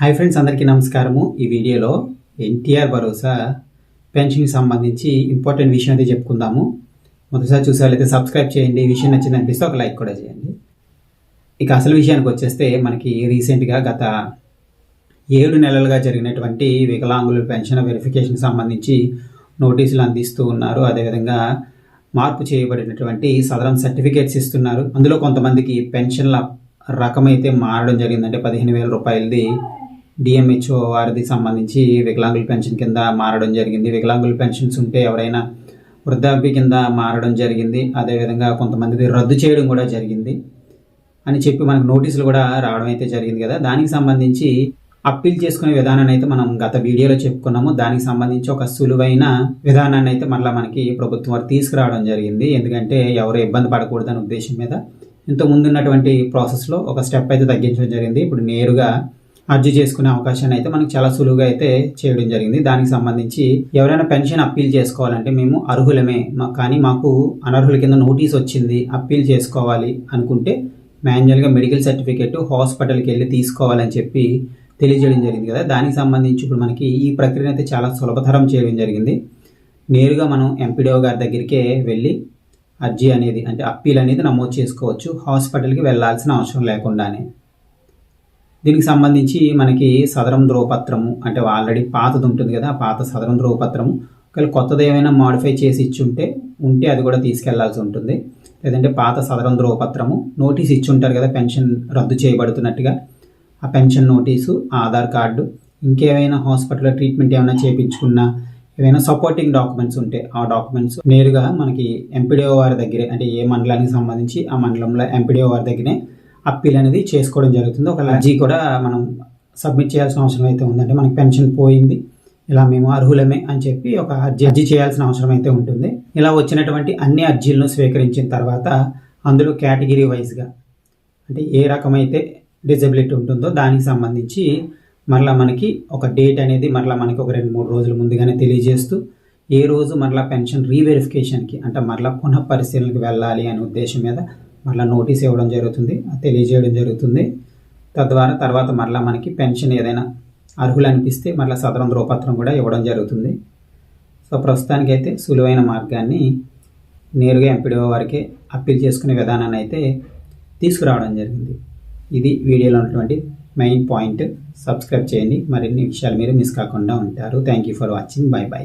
Hi friends అందరికీ నమస్కారము. ఈ వీడియోలో ఎన్టీఆర్ భరోసా పెన్షన్కి సంబంధించి ఇంపార్టెంట్ విషయం అయితే చెప్పుకుందాము. మొదటిసారి చూసేవాళ్ళైతే సబ్స్క్రైబ్ చేయండి. ఈ విషయం నచ్చింది అనిపిస్తే ఒక లైక్ కూడా చేయండి. ఇక అసలు విషయానికి వచ్చేస్తే మనకి రీసెంట్గా గత ఏడు నెలలుగా జరిగినటువంటి వికలాంగుల పెన్షన్ వెరిఫికేషన్కి సంబంధించి నోటీసులు అందిస్తూ ఉన్నారు. అదేవిధంగా మార్పు చేయబడినటువంటి సదరం సర్టిఫికేట్స్ ఇస్తున్నారు. అందులో కొంతమందికి పెన్షన్ల రకమైతే మారడం జరిగింది అంటే పదిహేను వేల రూపాయలది డిఎంహెచ్ఓ వారిది సంబంధించి వికలాంగుల పెన్షన్ కింద మారడం జరిగింది. వికలాంగుల పెన్షన్స్ ఉంటే ఎవరైనా వృద్ధాప్య కింద మారడం జరిగింది. అదేవిధంగా కొంతమందిది రద్దు చేయడం కూడా జరిగింది అని చెప్పి మనకు నోటీసులు కూడా రావడం అయితే జరిగింది కదా. దానికి సంబంధించి అప్పీల్ చేసుకునే విధానాన్ని అయితే మనం గత వీడియోలో చెప్పుకున్నాము. దానికి సంబంధించి ఒక సులువైన విధానాన్ని అయితే మళ్ళీ మనకి ప్రభుత్వం వారు తీసుకురావడం జరిగింది. ఎందుకంటే ఎవరు ఇబ్బంది పడకూడదనే ఉద్దేశం మీద ఇంత ముందున్నటువంటి ప్రాసెస్లో ఒక స్టెప్ అయితే తగ్గించడం జరిగింది. ఇప్పుడు నేరుగా అర్జీ చేసుకునే అవకాశాన్ని అయితే మనకి చాలా సులువుగా అయితే చేయడం జరిగింది. దానికి సంబంధించి ఎవరైనా పెన్షన్ అప్పీల్ చేసుకోవాలంటే మేము అర్హులమే. కానీ మాకు అనర్హుల కింద నోటీస్ వచ్చింది అప్పీల్ చేసుకోవాలి అనుకుంటే మాన్యువల్గా మెడికల్ సర్టిఫికేట్ హాస్పిటల్కి వెళ్ళి తీసుకోవాలని చెప్పి తెలియజేయడం జరిగింది కదా. దానికి సంబంధించి ఇప్పుడు మనకి ఈ ప్రక్రియను అయితే చాలా సులభతరం చేయడం జరిగింది. నేరుగా మనం ఎంపీడీఓ గారి దగ్గరికే వెళ్ళి అర్జీ అనేది అంటే అప్పీల్ అనేది నమోదు చేసుకోవచ్చు. హాస్పిటల్కి వెళ్ళాల్సిన అవసరం లేకుండానే. దీనికి సంబంధించి మనకి సదరం ధ్రువపత్రము అంటే ఆల్రెడీ పాతది ఉంటుంది కదా పాత సదరం ధ్రువపత్రము. ఒకవేళ కొత్తది ఏమైనా మాడిఫై చేసి ఇచ్చి ఉంటే ఉంటే అది కూడా తీసుకెళ్ళాల్సి ఉంటుంది. లేదంటే పాత సదరం ధ్రువపత్రము నోటీస్ ఇచ్చి ఉంటారు కదా పెన్షన్ రద్దు చేయబడుతున్నట్టుగా. ఆ పెన్షన్ నోటీసు ఆధార్ కార్డు ఇంకేమైనా హాస్పిటల్లో ట్రీట్మెంట్ ఏమైనా చేయించుకున్నా ఏవైనా సపోర్టింగ్ డాక్యుమెంట్స్ ఉంటే ఆ డాక్యుమెంట్స్ నేరుగా మనకి ఎంపీడీఓ వారి దగ్గరే అంటే ఏ మండలానికి సంబంధించి ఆ మండలంలో ఎంపీడీఓ వారి దగ్గరే అప్పీల్ అనేది చేసుకోవడం జరుగుతుంది. ఒక అర్జీ కూడా మనం సబ్మిట్ చేయాల్సిన అవసరం అయితే ఉందంటే మనకి పెన్షన్ పోయింది. ఇలా మేము అర్హులమే అని చెప్పి ఒక అర్జీ అర్జీ చేయాల్సిన అవసరం అయితే ఉంటుంది. ఇలా వచ్చినటువంటి అన్ని అర్జీలను స్వీకరించిన తర్వాత అందులో కేటగిరీ వైజ్గా అంటే ఏ రకమైతే డిజబిలిటీ ఉంటుందో దానికి సంబంధించి మరలా మనకి ఒక డేట్ అనేది మరలా మనకి ఒక రెండు మూడు రోజుల ముందుగానే తెలియజేస్తూ ఏ రోజు మరలా పెన్షన్ రీవెరిఫికేషన్కి అంటే మరలా పునః పరిశీలనకి వెళ్ళాలి అనే ఉద్దేశం మీద మరలా నోటీస్ ఇవ్వడం జరుగుతుంది తెలియజేయడం జరుగుతుంది. తద్వారా తర్వాత మరలా మనకి పెన్షన్ ఏదైనా అర్హులు అనిపిస్తే మరలా సదరం ధ్రువపత్రం కూడా ఇవ్వడం జరుగుతుంది. సో ప్రస్తుతానికైతే సులువైన మార్గాన్ని నేరుగా ఎంపీడీఓ వారికి అప్పీల్ చేసుకునే విధానాన్ని అయితే తీసుకురావడం జరిగింది. ఇది వీడియోలో ఉన్నటువంటి మెయిన్ పాయింట్. సబ్స్క్రైబ్ చేయండి. మరిన్ని విషయాలు మీరు మిస్ కాకుండా ఉంటారు. Thank you for watching. Bye bye.